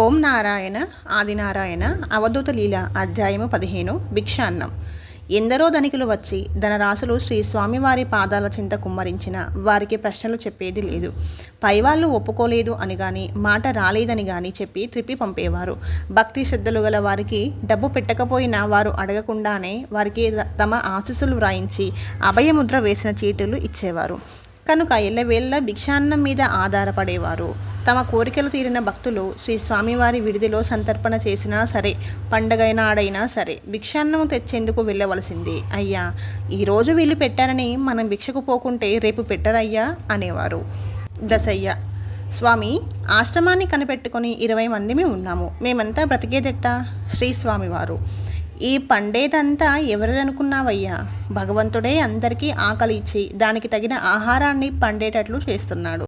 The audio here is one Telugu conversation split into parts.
ఓం నారాయణ ఆదినారాయణ అవధూత లీల అధ్యాయము పదిహేను భిక్షాన్నం. ఎందరో ధనికులు వచ్చి ధనరాశులు శ్రీ స్వామివారి పాదాల చింత కుమ్మరించిన వారికి ప్రశ్నలు చెప్పేది లేదు. పైవాళ్ళు ఒప్పుకోలేదు అని కానీ మాట రాలేదని కానీ చెప్పి త్రిప్పి పంపేవారు. భక్తి శ్రద్ధలు గల వారికి డబ్బు పెట్టకపోయినా వారు అడగకుండానే వారికి తమ ఆశీస్సులు వ్రాయించి అభయముద్ర వేసిన చీటీలు ఇచ్చేవారు. కనుక ఎల్లవేళ్ళ భిక్షాన్నం మీద ఆధారపడేవారు. తమ కోరికలు తీరిన భక్తులు శ్రీ స్వామివారి విడిదిలో సంతర్పణ చేసినా సరే పండగైనా ఆడైనా సరే భిక్షాన్నం తెచ్చేందుకు వెళ్ళవలసింది. అయ్యా ఈరోజు వీళ్ళు పెట్టారని మనం భిక్షకు పోకుంటే రేపు పెట్టరయ్యా? అనేవారు. దశయ్య స్వామి ఆశ్రమాన్ని కనిపెట్టుకొని ఇరవై మందిమి ఉన్నాము. మేమంతా బ్రతికేదెట్ట? శ్రీ స్వామివారు. ఈ పండేదంతా ఎవరనుకున్నావయ్యా భగవంతుడే అందరికీ ఆకలి ఇచ్చి దానికి తగిన ఆహారాన్ని పండేటట్లు చేస్తున్నాడు.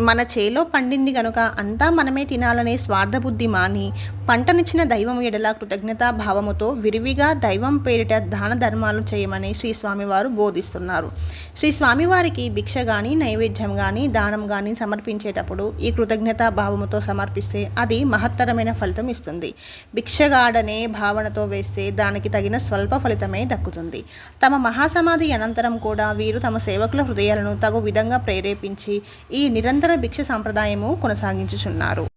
మన చేలో పండింది గనుక అంతా మనమే తినాలనే స్వార్థబుద్ధి మాని పంటనిచ్చిన దైవం ఎడల కృతజ్ఞతా భావముతో విరివిగా దైవం పేరిట దాన ధర్మాలు చేయమని శ్రీ స్వామివారు బోధిస్తున్నారు. శ్రీ స్వామివారికి భిక్ష కానీ నైవేద్యం కానీ దానం కానీ సమర్పించేటప్పుడు ఈ కృతజ్ఞతా భావముతో సమర్పిస్తే అది మహత్తరమైన ఫలితం ఇస్తుంది. భిక్షగాడనే భావనతో వేస్తే దానికి తగిన స్వల్ప ఫలితమే దక్కుతుంది. తమ మహాసమాధి అనంతరం కూడా వీరు తమ సేవకుల హృదయాలను తగు విధంగా ప్రేరేపించి ఈ నిరంతర భిక్ష సాంప్రదాయము కొనసాగించుచున్నారు.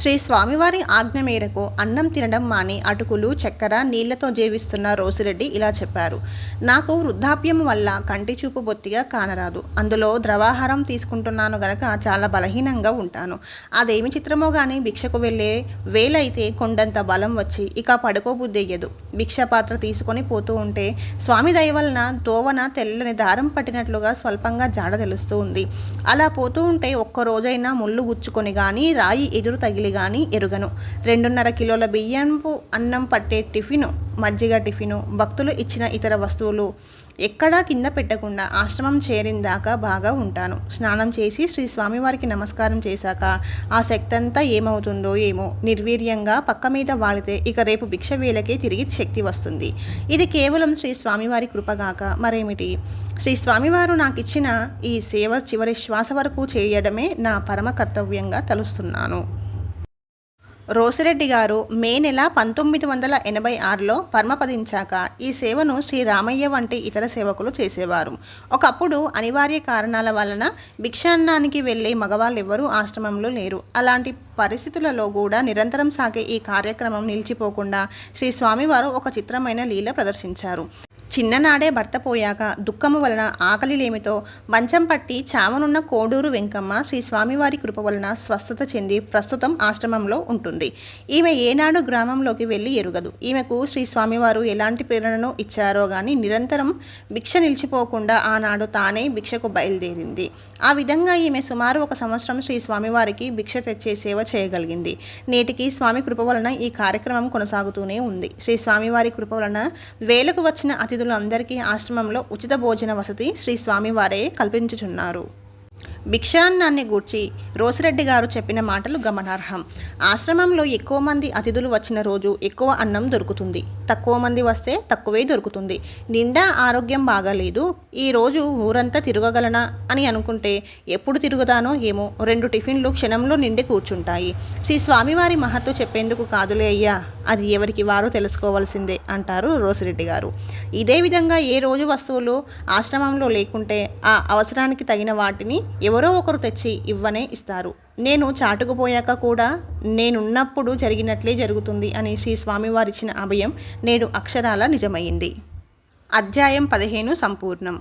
శ్రీ స్వామివారి ఆజ్ఞ మేరకు అన్నం తినడం మాని అటుకులు చక్కెర నీళ్ళతో జీవిస్తున్న రోసిరెడ్డి ఇలా చెప్పారు. నాకు వృద్ధాప్యం వల్ల కంటి చూపు బొత్తిగా కానరాదు. అందులో ద్రవాహారం తీసుకుంటున్నాను గనక చాలా బలహీనంగా ఉంటాను. అదేమి చిత్రమో కానీ భిక్షకు వెళ్ళే వేలైతే కొండంత బలం వచ్చి ఇక పడుకోబుద్దెయ్యదు భిక్ష పాత్ర తీసుకొని పోతూ ఉంటే స్వామి దయ వలన తోవన తెల్లని దారం పట్టినట్లుగా స్వల్పంగా జాడ తెలుస్తూ ఉంది. అలా పోతూ ఉంటే ఒక్క రోజైనా ముళ్ళు గుచ్చుకొని కానీ రాయి ఎదురు తగిలి కానీ ఎరుగను. రెండున్నర కిలోల బియ్యంపు అన్నం పట్టే టిఫిను మజ్జిగ టిఫిను భక్తులు ఇచ్చిన ఇతర వస్తువులు ఎక్కడా కింద పెట్టకుండా ఆశ్రమం చేరిందాకా బాగా ఉంటాను. స్నానం చేసి శ్రీ స్వామివారికి నమస్కారం చేశాక ఆ శక్తి అంతా ఏమవుతుందో ఏమో నిర్వీర్యంగా పక్క మీద వాడితే ఇక రేపు భిక్ష వేలకే తిరిగి శక్తి వస్తుంది. ఇది కేవలం శ్రీ స్వామివారి కృపగాక. మరేమిటి? శ్రీ స్వామివారు నాకు ఇచ్చిన ఈ సేవ చివరి శ్వాస వరకు చేయడమే నా పరమ కర్తవ్యంగా తలుస్తున్నాను. రోసిరెడ్డి గారు మే నెల పంతొమ్మిది వందల ఎనభై ఆరులో పరమపదించాక ఈ సేవను శ్రీ రామయ్య వంటి ఇతర సేవకులు చేసేవారు. ఒకప్పుడు అనివార్య కారణాల వలన భిక్షాన్నానికి వెళ్ళే మగవాళ్ళెవ్వరూ ఆశ్రమంలో లేరు. అలాంటి పరిస్థితులలో కూడా నిరంతరం సాగే ఈ కార్యక్రమం నిలిచిపోకుండా శ్రీ స్వామివారు ఒక చిత్రమైన లీల ప్రదర్శించారు. చిన్ననాడే భర్త పోయాక దుఃఖము వలన ఆకలిలేమిటో మంచం పట్టి చావనున్న కోడూరు వెంకమ్మ శ్రీ స్వామివారి కృప వలన స్వస్థత చెంది ప్రస్తుతం ఆశ్రమంలో ఉంటుంది. ఈమె ఏనాడు గ్రామంలోకి వెళ్ళి ఎరుగదు. ఈమెకు శ్రీ స్వామివారు ఎలాంటి ప్రేరణను ఇచ్చారో గాని నిరంతరం భిక్ష నిలిచిపోకుండా ఆనాడు తానే భిక్షకు బయలుదేరింది. ఆ విధంగా ఈమె సుమారు ఒక సంవత్సరం శ్రీ స్వామివారికి భిక్ష తెచ్చే సేవ చేయగలిగింది. నేటికి స్వామి కృప వలన ఈ కార్యక్రమం కొనసాగుతూనే ఉంది. శ్రీ స్వామివారి కృప వలన వేలకు వచ్చిన అతిథి అందరికీ ఆశ్రమంలో ఉచిత భోజన వసతి శ్రీ స్వామివారే కల్పించుచున్నారు. భిక్షాన్నాన్ని గూర్చి రోసిరెడ్డి గారు చెప్పిన మాటలు గమనార్హం. ఆశ్రమంలో ఎక్కువ మంది అతిథులు వచ్చిన రోజు ఎక్కువ అన్నం దొరుకుతుంది. తక్కువ మంది వస్తే తక్కువే దొరుకుతుంది. నిండా ఆరోగ్యం బాగాలేదు. ఈ రోజు ఊరంతా తిరగగలనా అని అనుకుంటే ఎప్పుడు తిరుగుతానో ఏమో రెండు టిఫిన్లు క్షణంలో నిండి కూర్చుంటాయి. శ్రీ స్వామివారి మహత్తు చెప్పేందుకు కాదులే అయ్యా అది ఎవరికి వారు తెలుసుకోవాల్సిందే అంటారు రోసిరెడ్డి గారు. ఇదే విధంగా ఏ రోజు వస్తువులు ఆశ్రమంలో లేకుంటే ఆ అవసరానికి తగిన వాటిని ఎవరో ఒకరు తెచ్చి ఇవ్వనే ఇస్తారు. నేను చాటుకుపోయాక కూడా నేనున్నప్పుడు జరిగినట్లే జరుగుతుంది అని శ్రీ స్వామివారిచ్చిన అభయం నేడు అక్షరాల నిజమైంది అధ్యాయం పదిహేను సంపూర్ణం.